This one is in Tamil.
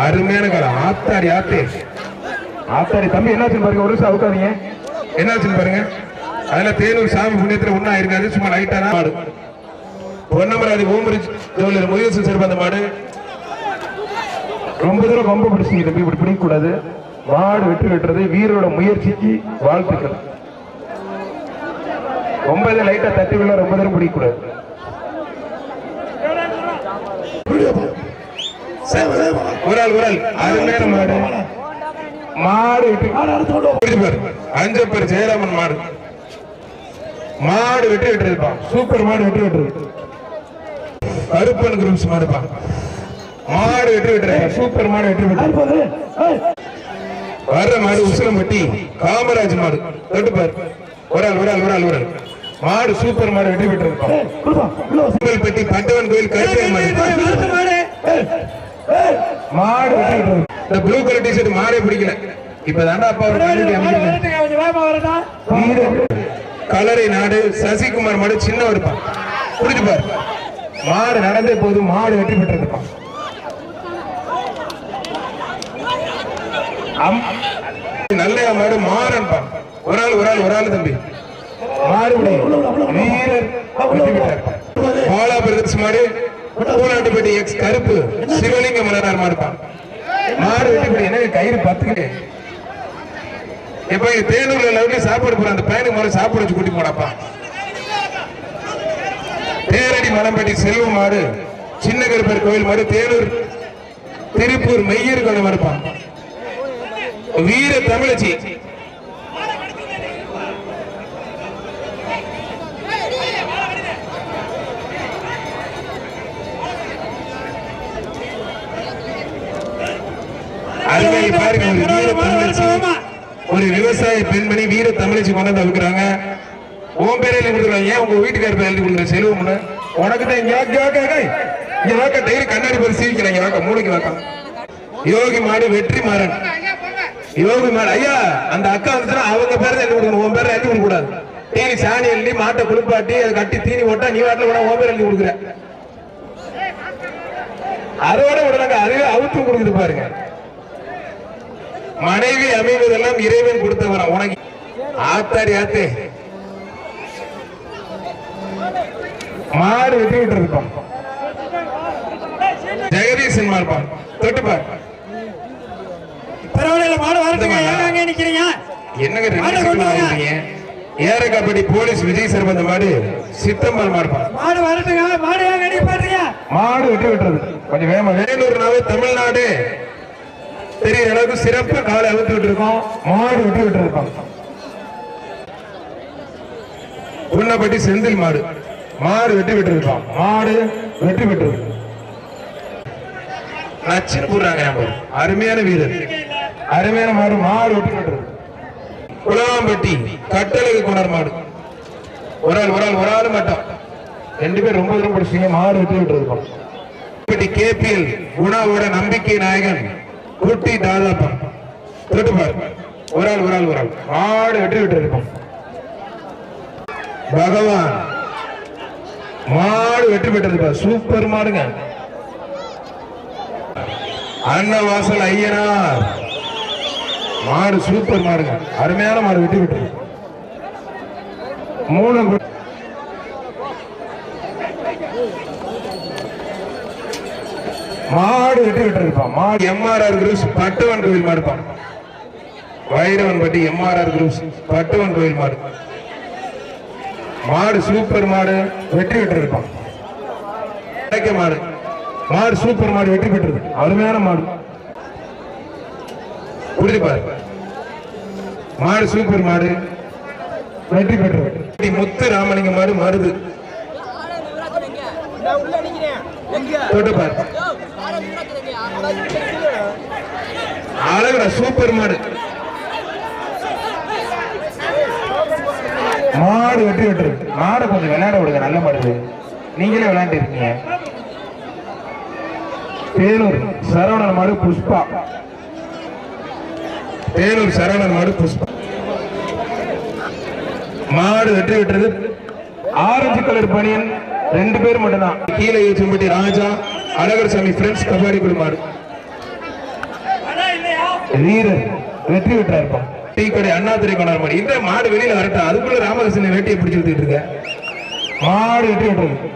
அருமையான காலம் ஆத்தாரி ஆத்தே. ஆத்தாரி தம்பி என்னாச்சுன்னு பாருங்க. ஒரு நிமிஷம் அவுக்காதீங்க. என்னாச்சுன்னு பாருங்க. அதுல தேனூர் சாமி புண்ணியத்துல ஒன்னா இருக்காது சும்மா லைட்டா மாடு. பொன்னமராதி ஓம்பரிச் ஜோலியர் முயற்சி சிறப்பு அந்த மாடு. ரொம்ப தூரம் ரொம்ப பிடிச்சிங்க தம்பி. இப்படி பிடிக்கக்கூடாது. மாடு வெற்றி வெட்டுறது வீரோட முயற்சிக்கு வாழ்த்துக்கள். ரொம்ப இதை லைட்டா தட்டி விட ரொம்ப தூரம் பிடிக்கக்கூடாது. அருமையான மாடு. மாடு பாரு. ஜெயராமன் மாடு. மாடு சூப்பர் மாடு வெற்றி விட்டுருக்கு. கருப்பன் குரூப்ஸ் மாடுப்பா. மாடு வெற்றி விட்டுருக்கு. சூப்பர் மாடு வெற்றி விட்டு வர்ற மாடு உசிலம்பட்டி காமராஜ் மாடு. தொட்டு பாரு. ஒரு ஆள் ஒரு ஆள் ஒரு ஆள் ஒரு ஆள் மாடு சூப்பர் மாடு விட்டுருக்கு பெட்டி பட்டவன் கோயில் கருப்பன் மாடு. மாடு இந்த ப்ளூ கலர் டிஷர்ட் மாடே பிடிக்கல. இப்ப தாண்டா அப்பா ஒரு கல்லூரி அமைச்சிருக்கேன் வீரர் கலரை நாடு சசிகுமார் மாடு சின்ன இருப்பான் புரிஞ்சு பாரு. மாடு நடந்தே போது மாடு வெற்றி பெற்றிருப்பான் நல்ல மாடு மாறன்பான் ஒரு ஆள் ஒரு ஆள் ஒரு ஆள் தம்பி. மாடு வீரர் வெற்றி பெற்றார் பாலா பிரதர்ஸ் மாடு பூலாட்டுப்பட்டி எக்ஸ் கருப்பு சிவலிங்க மலரார் மாடுப்பான் மாடு வெற்றி பெற்று எனக்கு கயிறு பத்துக்கிட்டு இப்ப தேனூர்ல எல்லாருமே சாப்பாடு போற அந்த பையனுக்கு முதல்ல சாப்பாடு வச்சு கூட்டி போனப்பா. தேரடி மலம்பட்டி செல்வ மாடு சின்ன கருப்பர் கோயில் மாடு தேனூர் திருப்பூர் மெய்யர் கொண்ட மறுப்பான் வீர தமிழச்சி. அருமை பாருங்க ஒரு வீர தமிழச்சி. ஒரு விவசாய பெண்மணி வீர தமிழச்சி கொண்டு வந்து அவுக்குறாங்க. உன் பேரே எழுதி கொடுக்குறாங்க ஏன் உங்க வீட்டுக்கார பேர் எழுதி கொடுக்குற செல்வம்னு உனக்கு தான் இங்க. இங்க வாக்க டெய்லி கண்ணாடி போய் சீவிக்கிறேன் இங்க வாக்க மூளைக்கு வாக்கம் யோகி மாடு வெற்றி மாறன். யோகி மாடு ஐயா அந்த அக்கா வந்துச்சுன்னா அவங்க பேரை எழுதி கொடுக்கணும். உன் பேரை எழுதி கொடுக்க கூடாது தீனி சாணி எழுதி மாட்டை குளிப்பாட்டி அதை கட்டி தீனி போட்டா நீ வாட்டில் கூட உன் பேர் எழுதி கொடுக்குற. அதோட விடலாங்க அதுவே அவுத்து கொடுக்குது பாருங்க. மனைவி அமைவதெல்லாம் இறைவன் கொடுத்தவரா உனக்கு ஆத்தாடி ஆத்தே. மாடு வெட்டி விட்டு இருப்பான். ஜெகதீசன் மார்பான் தொட்டுப்பார் பரவாயில்ல மாடு அங்கே நிக்கிறீங்க? என்னங்க மாடை ஏரகாப்படி போலீஸ் விஜய் சர்பந்த மாடு சித்தம்பல் மார்பான் மாடு வரட்டுங்க மாடு அடி பாடுறீங்க மாடு வெட்டி விட்டுறது கொஞ்சம் வேகமா. வேலூர்னாவே தமிழ்நாடு. பெரிய அளவுக்கு சிறப்பு காலை அவுத்து விட்டு இருக்கோம் மாடு விட்டுக்கிட்டு விட்டு இருக்கோம் உள்ளபட்டி செந்தில் மாடு. மாடு வெட்டி விட்டு இருக்கோம் மாடு வெட்டி விட்டு இருக்கு நச்சுன்னு போடுறாங்க அருமையான வீரர். அருமையான மாடு. மாடு வெட்டி விட்டு இருக்கு குளவாம்பட்டி கட்டளை குணர் மாடு. ஒரு ஆள் ஒரு ஆள் ஒரு ஆள் மட்டும். ரெண்டு பேர் ரொம்ப தூரம் படிச்சீங்க. மாடு வெட்டி விட்டு இருக்கோம் இப்படி கேபிஎல் உணவோட நம்பிக்கை நாயகன். குட்டி தாதாப்பன் தொட்டுப்பார் ஒரு ஆள் ஒரு ஆள் ஒரு ஆள். மாடு வெற்றி விட்டு இருக்கும். பகவான் மாடு வெற்றி பெற்றிருப்பார் சூப்பர் மாடுங்க. அன்னவாசல் ஐயனார். மாடு சூப்பர் மாடுங்க. அருமையான மாடு வெற்றி பெற்று மூணு மாடு வெற்றி விட்டுருப்பான் மாடு எம்ஆர்ஆர் குரூப்ஸ் பட்டுவன் கோயில் மாடுப்பான் வைரவன் பட்டி எம்ஆர்ஆர் குரூப்ஸ் பட்டுவன் கோயில் மாடு. மாடு சூப்பர் மாடு வெற்றி இருப்பான் கிடைக்க மாடு. மாடு சூப்பர் மாடு வெற்றி பெற்றிருக்கு அருமையான மாடு. புரிஞ்சு பாரு. மாடு சூப்பர் மாடு வெற்றி பெற்று முத்து ராமலிங்க மாடு மருது. தொட்டு அழகுடா சூப்பர் மாடு. மாடு வெட்டி விட்டுரு மாடு கொஞ்சம் விளையாட விடுங்க நல்ல மாடு நீங்களே விளையாண்டு இருக்கீங்க. தேனூர் சரவணன் மாடு புஷ்பா. தேனூர் சரவணன் மாடு புஷ்பா. மாடு வெற்றி விட்டுறது ஆரஞ்சு கலர் பனியன் ரெண்டு பேர் மட்டும்தான். கீழே சும்பட்டி ராஜா அழகர் சாமி ஃப்ரெண்ட்ஸ் கபாடி குழு மாடு வீரர் வெற்றி பெற்றாருப்பா. டீ கடை அண்ணாதுரை கொண்டாட மாதிரி. இந்த மாடு வெளியில வரட்டா அதுக்குள்ள ராமகிருஷ்ணன் வேட்டியை பிடிச்சு விட்டுட்டு இருக்க. மாடு வெற்றி விட்டுருக்கு